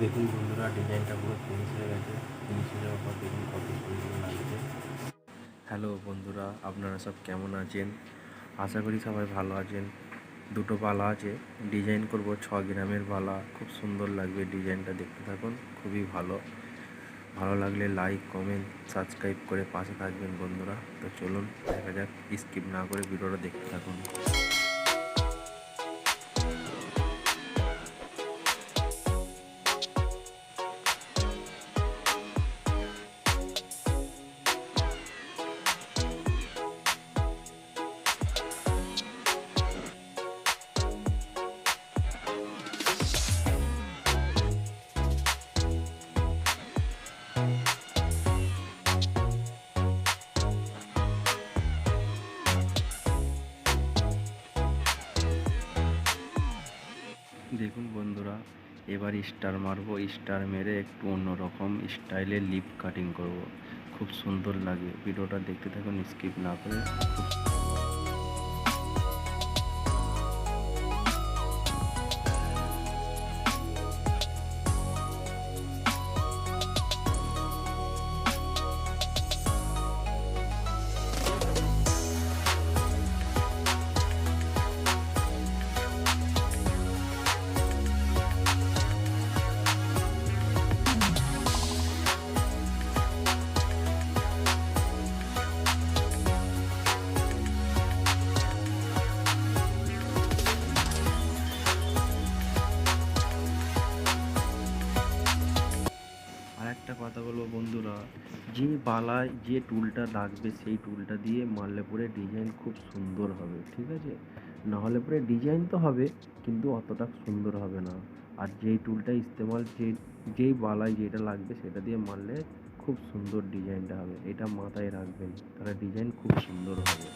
দেখুন বন্ধুরা, ডিজাইনটা পুরো ফিনিশ হয়ে গেছে। ফিনিশ হয়ে যাওয়ার পর দেখুন কত সুন্দর লাগছে হ্যালো বন্ধুরা, আপনারা সব কেমন আছেন? আশা করি সবাই ভালো আছেন। দুটো বালা আছে, ডিজাইন করব, ছ গ্রামের বালা খুব সুন্দর লাগবে ডিজাইনটা দেখতে থাকুন, খুবই ভালো। ভালো লাগলে লাইক কমেন্ট সাবস্ক্রাইব করে পাশে থাকবেন বন্ধুরা। তো চলুন, দেখা যাক স্কিপ না করে ভিডিওটা দেখতে থাকুন। দেখুন বন্ধুরা, এবার স্টার মারবো, স্টার মেরে একটু অন্যরকম স্টাইলে লিপ কাটিং করব। খুব সুন্দর লাগে, ভিডিওটা দেখতে থাকুন স্কিপ না করে। কথা বলব বন্ধুরা। যে বালায় যে টুলটা লাগবে সেই টুলটা দিয়ে মারলে পরে ডিজাইন খুব সুন্দর হবে, ঠিক আছে? নাহলে পরে ডিজাইন তো হবে, কিন্তু অতটা সুন্দর হবে না। আর যেই টুলটা ইস্তেমাল যে, যেই বালায় যেটা লাগবে সেটা দিয়ে মারলে খুব সুন্দর ডিজাইনটা হবে। এটা মাথায় রাখবেন, তাহলে ডিজাইন খুব সুন্দর হবে।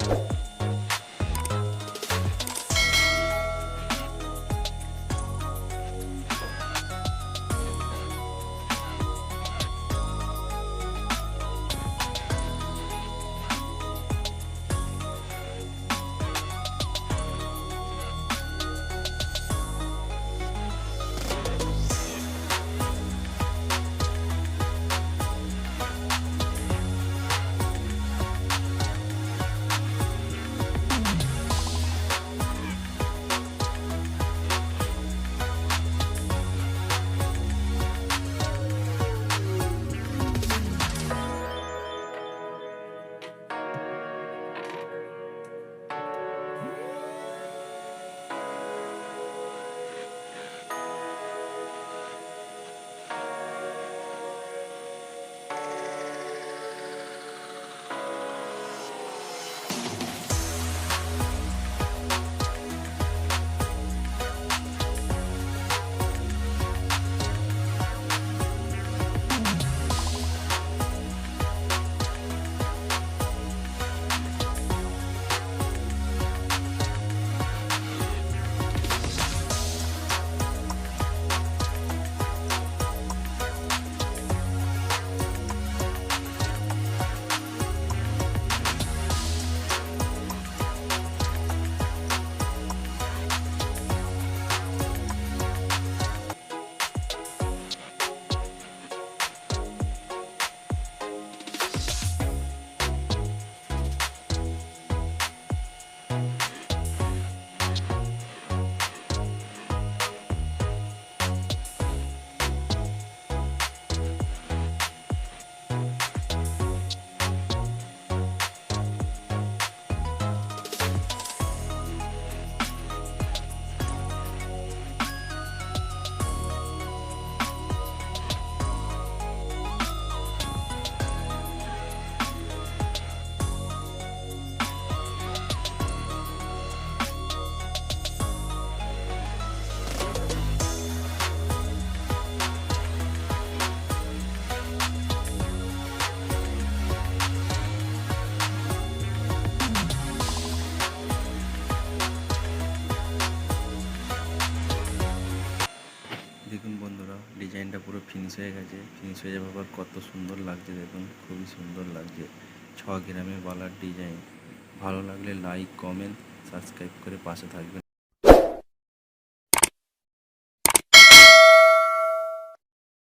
দেখুন বন্ধুরা, ডিজাইনটা পুরো ফিনিশ হয়ে গেছে। ফিনিশ হয়ে যাওয়ার পর কত সুন্দর লাগছে দেখুন, খুবই সুন্দর লাগছে। ছ গ্রামে বালার ডিজাইন। ভালো লাগলে লাইক কমেন্ট সাবস্ক্রাইব করে পাশে থাকবেন।